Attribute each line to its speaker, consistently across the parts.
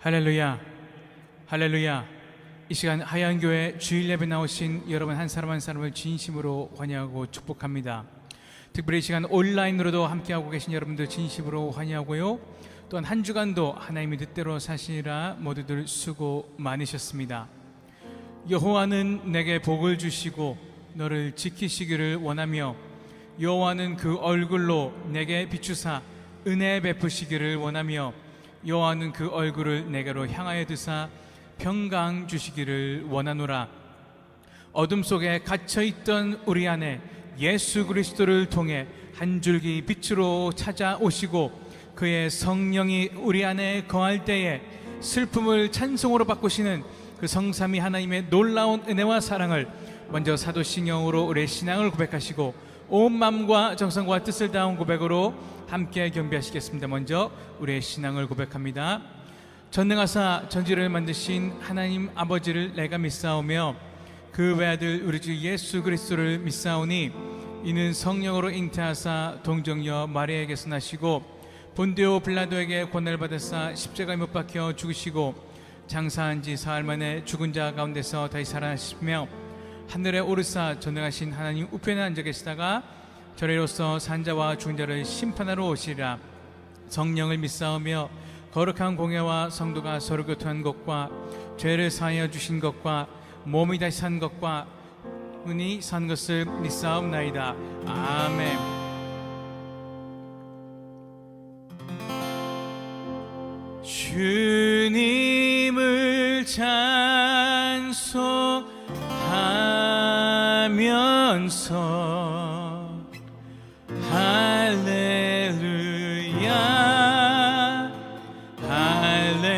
Speaker 1: 할렐루야, 할렐루야. 이 시간 하얀 교회 주일 예배 나오신 여러분 한 사람 한 사람을 진심으로 환영하고 축복합니다. 특별히 이 시간 온라인으로도 함께하고 계신 여러분들 진심으로 환영하고요. 또한 한 주간도 하나님의 뜻대로 사시니라 모두들 수고 많으셨습니다. 여호와는 내게 복을 주시고 너를 지키시기를 원하며 여호와는 그 얼굴로 내게 비추사 은혜 베푸시기를 원하며 여호와는 그 얼굴을 내게로 향하여 드사 평강 주시기를 원하노라. 어둠 속에 갇혀 있던 우리 안에 예수 그리스도를 통해 한 줄기 빛으로 찾아오시고 그의 성령이 우리 안에 거할 때에 슬픔을 찬송으로 바꾸시는 그 성삼위 하나님의 놀라운 은혜와 사랑을 먼저 사도신경으로 우리의 신앙을 고백하시고 온 마음과 정성과 뜻을 다한 고백으로 함께 경배하시겠습니다. 먼저 우리의 신앙을 고백합니다. 전능하사 전지를 만드신 하나님 아버지를 내가 믿사오며 그 외아들 우리 주 예수 그리스도를 믿사오니 이는 성령으로 잉태하사 동정녀 마리아에게서 나시고 본디오 빌라도에게 권한을 받으사 십자가에 못 박혀 죽으시고 장사한 지 사흘 만에 죽은 자 가운데서 다시 살아나시며 하늘에 오르사 전능하신 하나님 우편에 앉아 계시다가 저래로서 산자와 죽은 자를 심판하러 오시리라. 성령을 믿사오며 거룩한 공예와 성도가 서로 교통한 것과 죄를 사하여 주신 것과 몸이 다시 산 것과 은이 산 것을 믿사옵나이다. 아멘. 주님 찬송하면서 할렐루야. 할렐루야.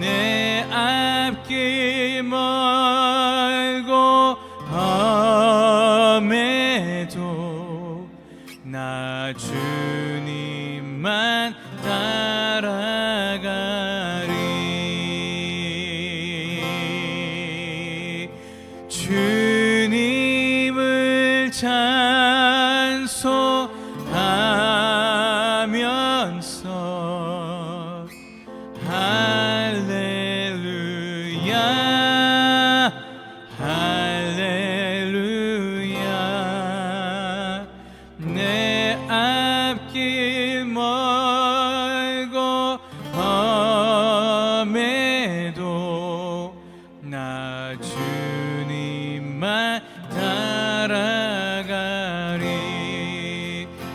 Speaker 1: 내 앞길 멀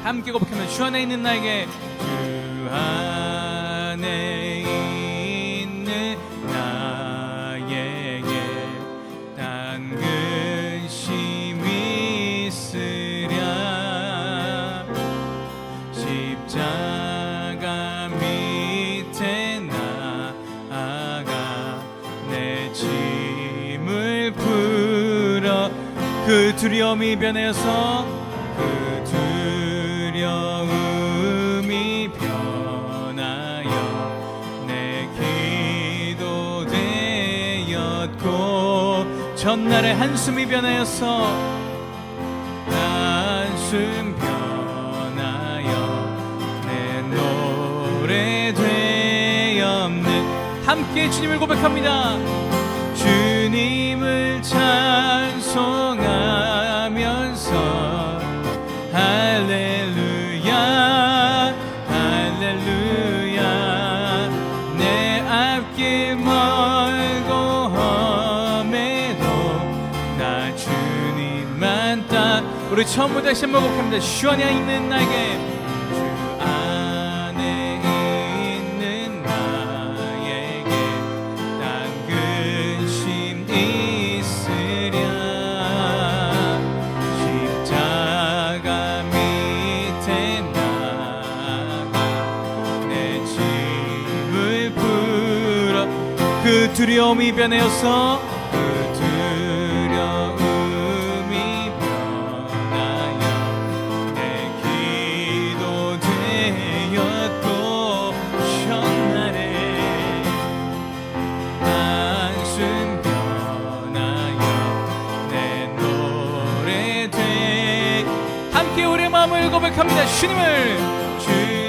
Speaker 1: 함께 고백하면 주 안에 있는 나에게 주 안에 있는 나에게 단 근심이 있으랴. 십자가 밑에 나아가 내 짐을 풀어 그 두려움이 변해서 전날의 한숨이 변하여서 한숨 변하여 내 노래 되었네. 함께 주님을 고백합니다. 주님을 찬 우리 처음부터 다시 한번 고백합니다. 주 안에 있는 나에게 주 안에 있는 나에게 난 근심 있으랴. 십자가 밑에 나가 내 짐을 풀어 그 두려움이 변하여서 고백합니다. 주님을 주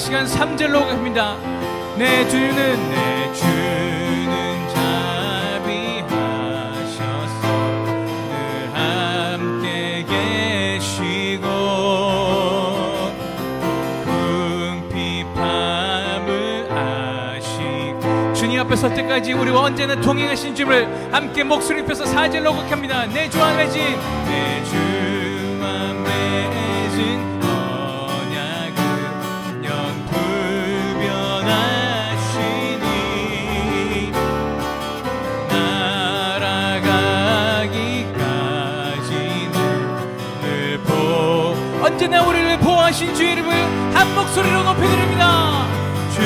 Speaker 1: 시간 3절로 갑니다. 내 주는 내 주는 자비하셔서 늘 함께 계시고 궁핍함을 아시고 주님 앞에 설 때까지 우리와 언제나 동행하신 주를 함께 목소리 펴서 사절로 곡합니다 내 주와 맺은 내주 언제나 우리를 보호하신 주 이름을 한 목소리로 높여드립니다. 주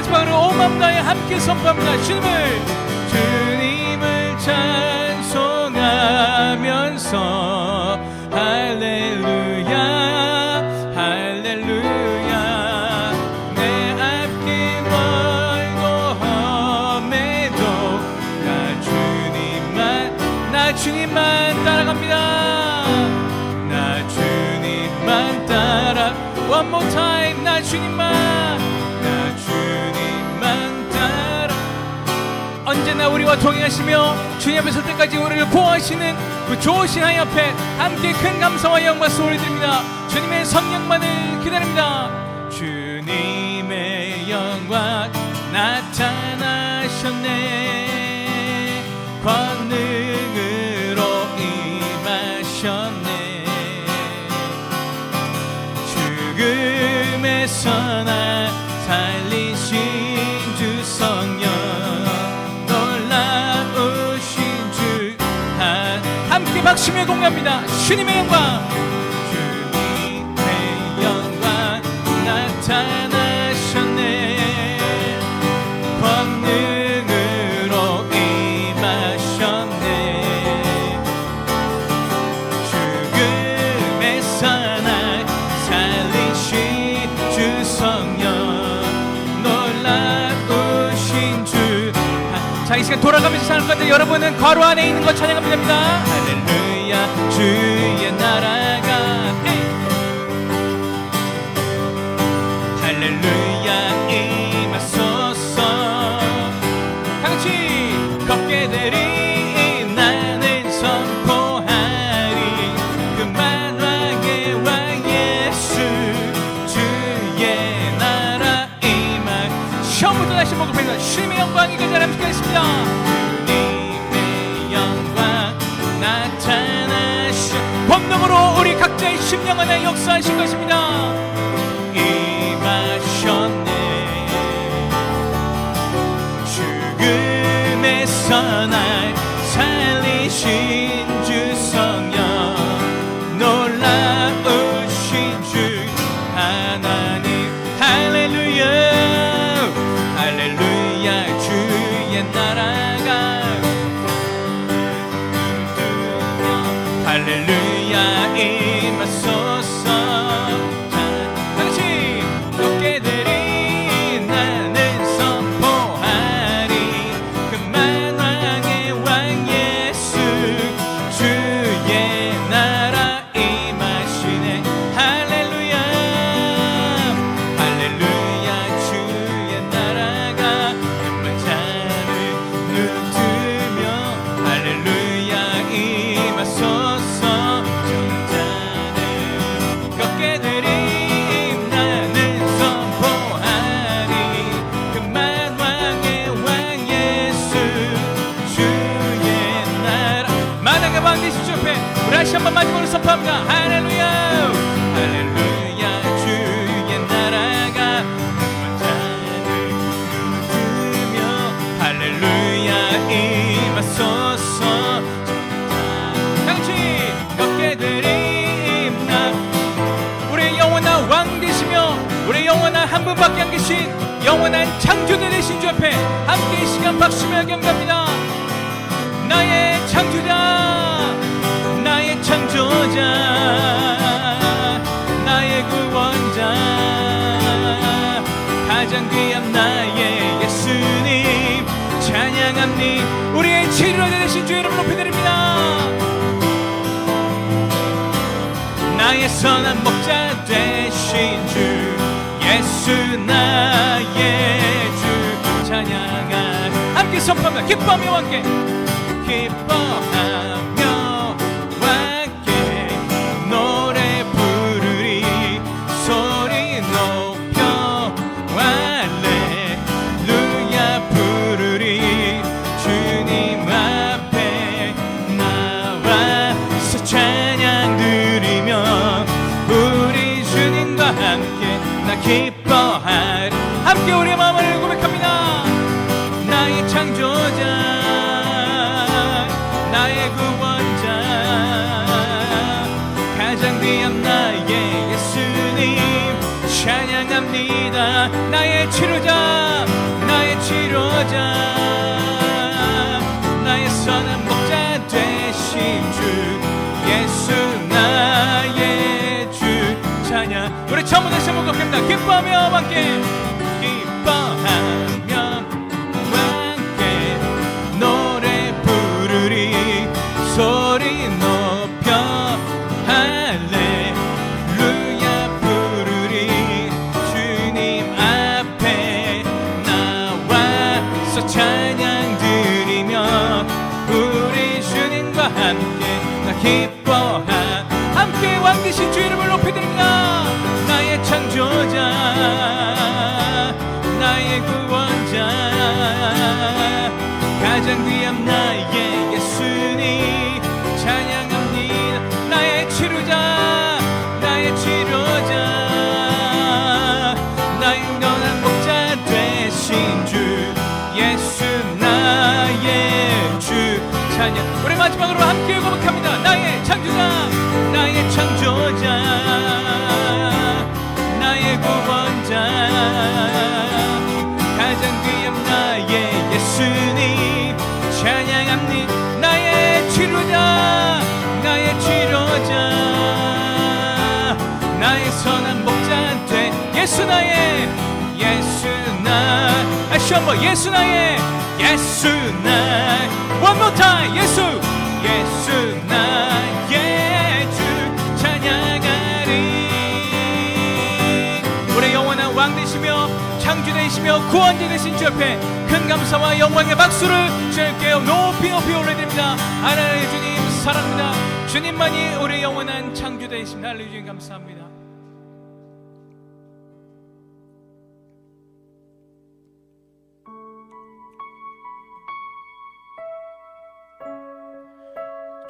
Speaker 1: 마지막으로 온 마음 다해 함께 선포합니다. 주님을 주님을 찬송하면서 주님만 나 주님만 따라. 언제나 우리와 동행하시며 주님 앞에 설 때까지 우리를 보호하시는 그 좋으신 하나님 앞에 함께 큰 감사와 영광을 올려드립니다. 주님의 성령만을 기다립니다. 주님의 영광 나타나셨네. 권능 나 살리신 주 성령 놀라우신 주 한- 함께 박수며 공개합니다. 주님의 영광 이 시간 돌아가면서 사는 건데 여러분은 괄호 안에 있는 것 찬양하면 됩니다. 할렐루야 주 처음부터 다시 고백합니다. 주님의 영광이 그 자리 함께하겠습니다. 주님의 영광 나타나시 본능으로 우리 각자의 심령 안에 역사하신 것입니다 영접합니다. 할렐루야. 할렐루야. 주의 나라가 환자를 부르며 할렐루야. 임하소서. 당신 걷게 드립니다 우리 영원한 왕 되시며 우리 영원한 한 분밖에 안 계신 영원한 창조대 되신 주 앞에 함께 시간 박수며 경배합니다. 나의 창조자. 창조자 나의 구원자. 가장 귀한 나의 예수님 찬양합니 우리의 치료자 되신 주 이름 높여드립니다. 나의 선한 목자 되신 주 예수 나의 주. 찬양할 함께 선포합니다. 기뻐하며 함께. 기뻐하 창조자 나의 구원자. 가장 귀한 나의 예수님 찬양합니다. 나의 치료자 나의 치료자. 나의 선한 목자 되신 주 예수 나의 주. 찬양. 우리 처음부터 다시 한번 곡합니다. 기뻐하며 함께. 기뻐 주 이름 한번 예수 나의 예수 나 One more time 예수. 예수 나의 주 찬양하리. 우리 영원한 왕 되시며 창주 되시며 구원자 되신 주 앞에 큰 감사와 영광의 박수를 주님께 높이 높이 올려드립니다. 하나님의 주님 사랑합니다. 주님만이 우리 영원한 창주 되십니다 할렐루야 주님 감사합니다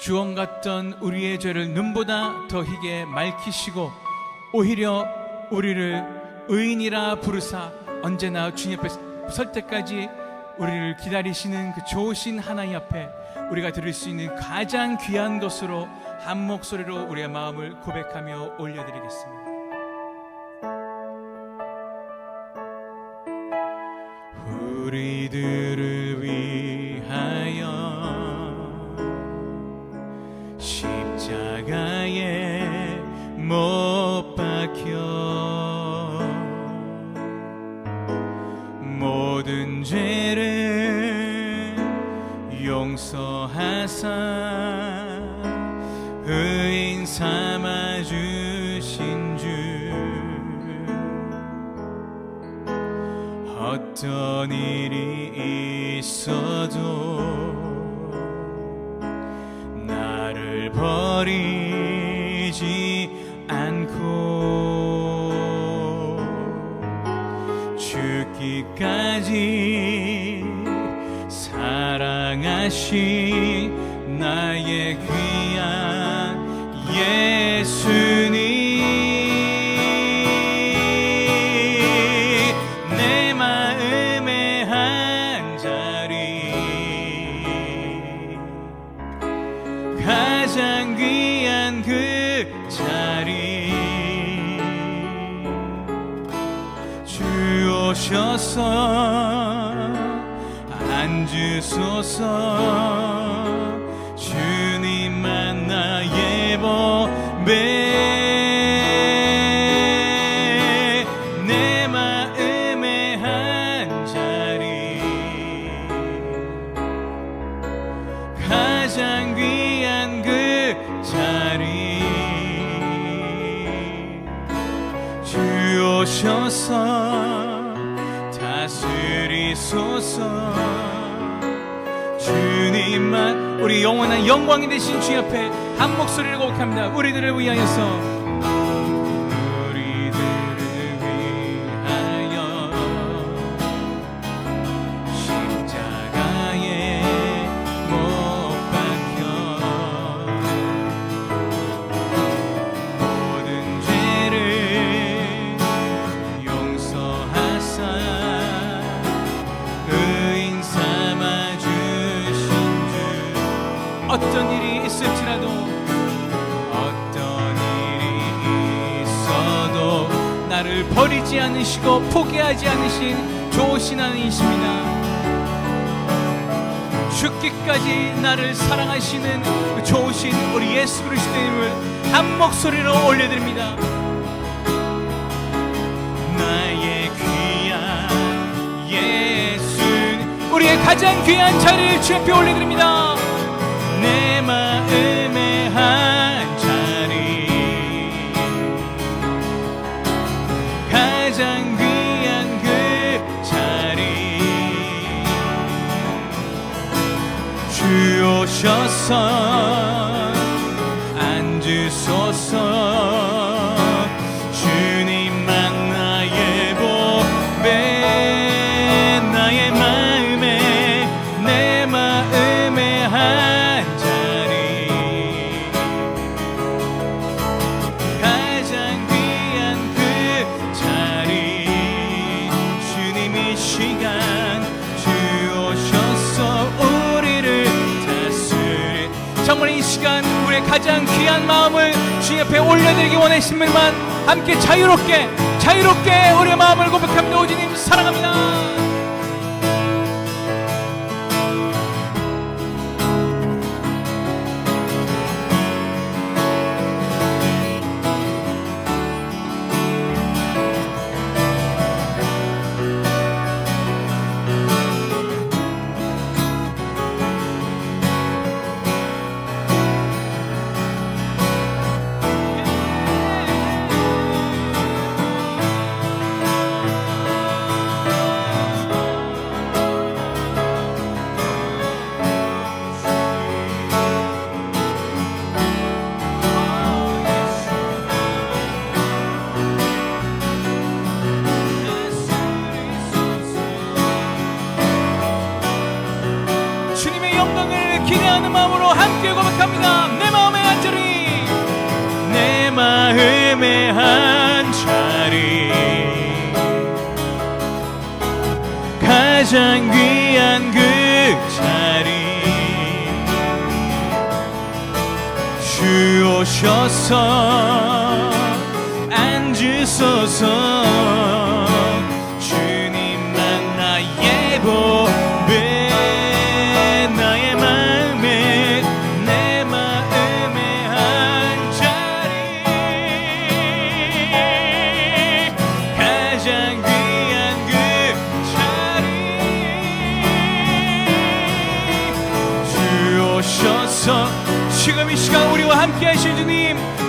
Speaker 1: 주원 같던 우리의 죄를 눈보다 더 희게 맑히시고 오히려 우리를 의인이라 부르사 언제나 주님 앞에 설 때까지 우리를 기다리시는 그 좋으신 하나님 앞에 우리가 드릴 수 있는 가장 귀한 것으로 한 목소리로 우리의 마음을 고백하며 올려드리겠습니다. 사랑하신 나의 귀한 예수님. 내 마음의 한 자리. 가장 귀한 그 자리. 주 주오셔서 앉으소서. 주님만 나의 보배 내 마음의 한 자리. 가장 귀한 그 자리. 주오셔서. 다스리소서 우리 영원한 영광이 되신 주 옆에 한 목소리를 고백합니다. 우리들을 위하여서 않으시고 포기하지 않으신 좋으신 하나님이십니다 죽기까지 나를 사랑하시는 그 좋으신 우리 예수 그리스도님을 한 목소리로 올려드립니다. 나의 귀한 예수, 우리의 가장 귀한 자리를 주 옆에 올려드립니다. 내 마음의 한 주 정말 이 시간 우리의 가장 귀한 마음을 주 옆에 올려드리기 원하시는 분만 함께 자유롭게 자유롭게 우리의 마음을 고백합니다. 오주님 사랑합니다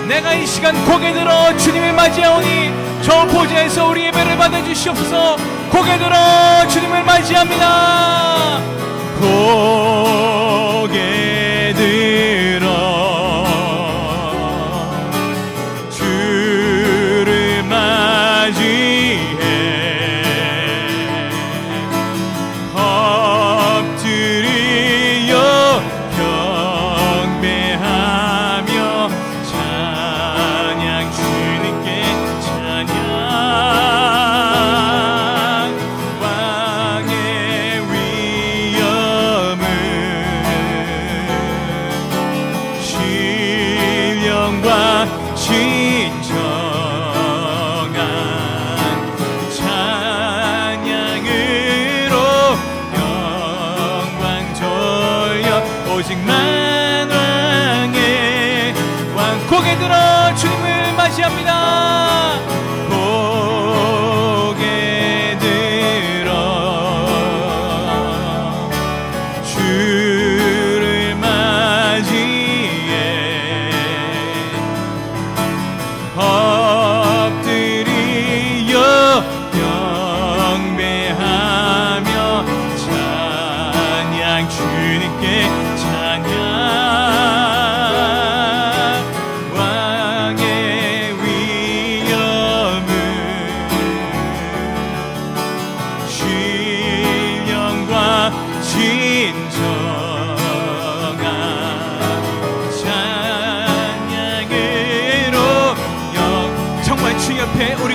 Speaker 1: 내가 이 시간 고개 들어 주님을 맞이하오니 저 보좌에서 우리 예배를 받아 주시옵소서. 고개 들어 주님을 맞이합니다. 고개 들어 주를 맞이 속에 들어 주님을 맞이합니다.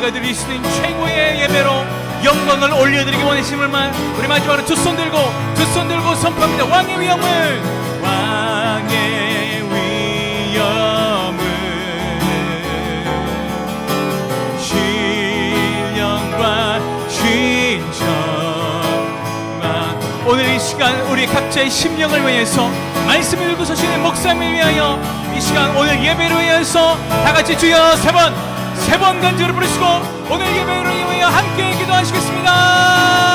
Speaker 1: 옆에 우리가 드릴 수 있는 최고의 예배로 영광을 올려드리기 원하심을만 우리 마지막으로 두 손 들고 두 손 들고 선포합니다. 왕의 위엄을. 왕의 위엄을. 신령과 신정만 오늘 이 시간 우리 각자의 심령을 위해서 말씀을 읽고 서시는 목사님을 위하여 이 시간 오늘 예배를 위해서 다 같이 주여 세번 세 번 간절히 부르시고 오늘 예배를 위하여 함께 기도하시겠습니다